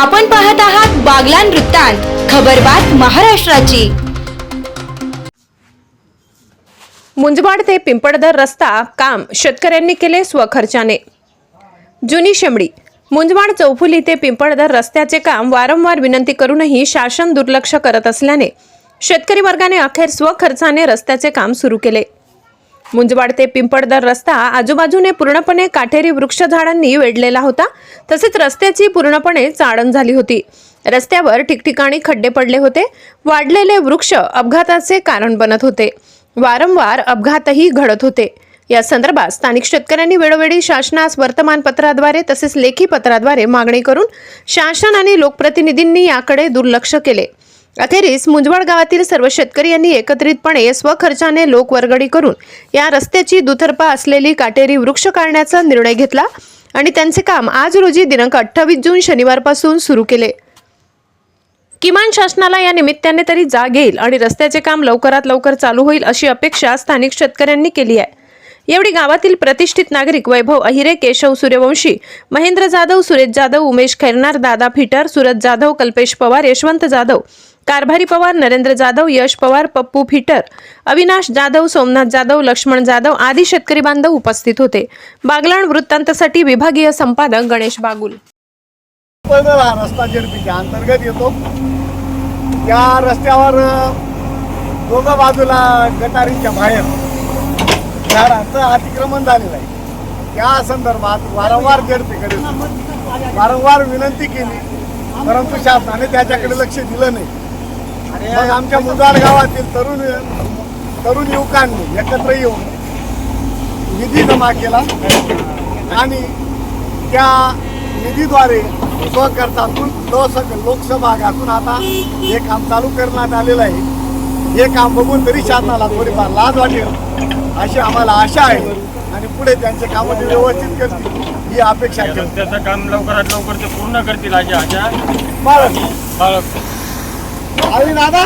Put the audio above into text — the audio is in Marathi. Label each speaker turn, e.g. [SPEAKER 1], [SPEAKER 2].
[SPEAKER 1] आपण पाहत आहात बागलान वृत्तांत खबरबात महाराष्ट्राची.
[SPEAKER 2] मुंजवाड ते पिंपळदर रस्ता काम शेतकऱ्यांनी केले स्वखर्चाने. जुनी शेमडी मुंजवाड चौफुली ते पिंपळदर रस्त्याचे काम वारंवार विनंती करूनही शासन दुर्लक्ष करत असल्याने शेतकरी वर्गाने अखेर स्वखर्चाने रस्त्याचे काम सुरू केले. मुंजवाड ते पिंपळदर रस्ता आजूबाजूने पूर्णपणे काटेरी वृक्ष झाडांनी वेढलेला होता. तसेच रस्त्याची पूर्णपणे चाळण झाली होती. रस्त्यावर ठिकठिकाणी खड्डे पडले होते. वाढलेले वृक्ष अपघाताचे कारण बनत होते. वारंवार अपघातही घडत होते. या संदर्भात स्थानिक शेतकऱ्यांनी वेळोवेळी शासनास वर्तमानपत्राद्वारे तसेच लेखी पत्राद्वारे मागणी करून शासन आणि लोकप्रतिनिधींनी याकडे दुर्लक्ष केले. अखेरीस मुंजवाड गावातील सर्व शेतकरी यांनी एकत्रितपणे स्वखर्चाने लोकवर्गणी करून या रस्त्याची दुतर्फा असलेली काटेरी वृक्ष काढण्याचा निर्णय घेतला आणि त्यांचे काम आज रोजी दिनांक अठ्ठावीस जून शनिवारपासून सुरू केले. किमान शासनाला या निमित्ताने तरी जाग येईल आणि रस्त्याचे काम लवकरात लवकर चालू होईल अशी अपेक्षा स्थानिक शेतकऱ्यांनी केली आहे. एवढी गावातील प्रतिष्ठित नागरिक वैभव अहिरे केशव सूर्यवंशी महेंद्र जाधव सुरेश जाधव उमेश खैरनार दादा फिटर सुरज जाधव कल्पेश पवार यशवंत जाधव कारभारी पवार नरेंद्र जाधव यश पवार पप्पू फिटर अविनाश जाधव सोमनाथ जाधव लक्ष्मण जाधव आदी शेतकरी बांधव उपस्थित होते. बागलाण वृत्तांतासाठी विभागीय संपादक गणेश बागुल.
[SPEAKER 3] रस्ता जेडपीच्या अंतर्गत येतो. या रस्त्यावर दोघं बाजूला गटारीच्या बाहेर झाडांचं अतिक्रमण झालेलं आहे. त्या संदर्भात वारंवार जेडपीकडे वारंवार विनंती केली परंतु शासनाने त्याच्याकडे लक्ष दिलं नाही. मग आमच्या मुदार गावातील तरुण तरुण युवकांनी एकत्र येऊन निधी जमा केला. आणि त्या निधीद्वारे स्वखर्चातून लोस लोकसभा भागातून आता हे काम चालू करण्यात आलेलं आहे. हे काम बघून तरी शासनाला थोडीफार लाज वाटेल अशी आम्हाला आशा आहे. आणि पुढे त्यांचे कामं ते व्यवस्थित करतील ही अपेक्षा ठेवतो
[SPEAKER 4] रस्त्याचं काम लवकरात लवकर ते पूर्ण करतील अशा आशा
[SPEAKER 3] बाळग
[SPEAKER 4] बाळग
[SPEAKER 3] आणि दादा